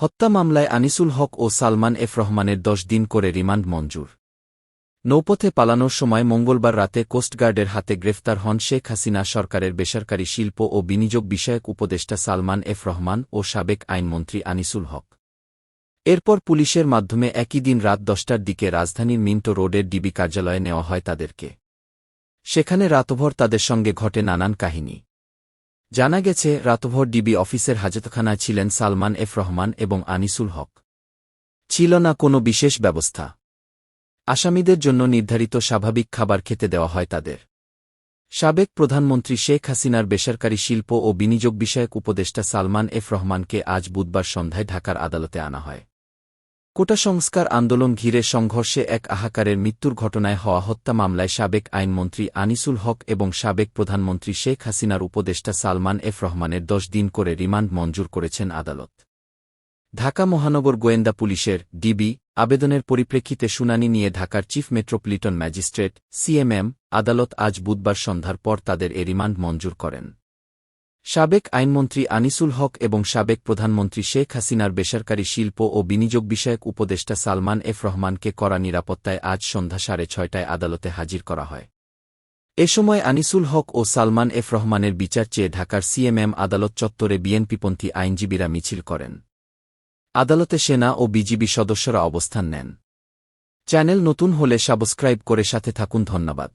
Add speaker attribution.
Speaker 1: হত্যা মামলায় আনিসুল হক ও সালমান এফ রহমানের দশ দিন করে রিমান্ড মঞ্জুর। নৌপথে পালানোর সময় মঙ্গলবার রাতে কোস্টগার্ডের হাতে গ্রেফতার হন শেখ হাসিনা সরকারের বেসরকারি শিল্প ও বিনিয়োগ বিষয়ক উপদেষ্টা সালমান এফ রহমান ও সাবেক আইনমন্ত্রী আনিসুল হক। এরপর পুলিশের মাধ্যমে একই দিন রাত দশটার দিকে রাজধানীর মিন্টো রোডের ডিবি কার্যালয়ে নেওয়া হয় তাদেরকে। সেখানে রাতভর তাদের সঙ্গে ঘটে নানান কাহিনী। জানা গেছে, রাতভর ডিবি অফিসের হাজতখানায় ছিলেন সালমান এফ রহমান এবং আনিসুল হক। ছিল না কোনো বিশেষ ব্যবস্থা। আসামিদের জন্য নির্ধারিত স্বাভাবিক খাবার খেতে দেওয়া হয় তাদের। সাবেক প্রধানমন্ত্রী শেখ হাসিনার বেসরকারি শিল্প ও বিনিয়োগ বিষয়ক উপদেষ্টা সালমান এফ রহমানকে আজ বুধবার সন্ধ্যায় ঢাকার আদালতে আনা হয়। কোটা সংস্কার আন্দোলন ঘিরে সংঘর্ষে এক আহাকারের মৃত্যুর ঘটনায় হওয়া হত্যা মামলায় সাবেক আইনমন্ত্রী আনিসুল হক এবং সাবেক প্রধানমন্ত্রী শেখ হাসিনার উপদেষ্টা সালমান এফ রহমানের দশ দিন করে রিমান্ড মঞ্জুর করেছেন আদালত। ঢাকা মহানগর গোয়েন্দা পুলিশের ডিবি, আবেদনের পরিপ্রেক্ষিতে শুনানি নিয়ে ঢাকার চিফ মেট্রোপলিটন ম্যাজিস্ট্রেট সিএমএম আদালত আজ বুধবার সন্ধ্যার পর তাদের এ রিমান্ড মঞ্জুর করেন। সাবেক আইনমন্ত্রী আনিসুল হক এবং সাবেক প্রধানমন্ত্রী শেখ হাসিনার বেসরকারি শিল্প ও বিনিয়োগ বিষয়ক উপদেষ্টা সালমান এফ রহমানকে করা নিরাপত্তায় আজ সন্ধ্যা সাড়ে ছয়টায় আদালতে হাজির করা হয়। এ সময় আনিসুল হক ও সালমান এফ রহমানের বিচার চেয়ে ঢাকার সিএমএম আদালত চত্বরে বিএনপিপন্থী আইনজীবীরা মিছিল করেন। আদালতে সেনা ও বিজিবি সদস্যরা অবস্থান নেন। চ্যানেল নতুন হলে সাবস্ক্রাইব করে সাথে থাকুন, ধন্যবাদ।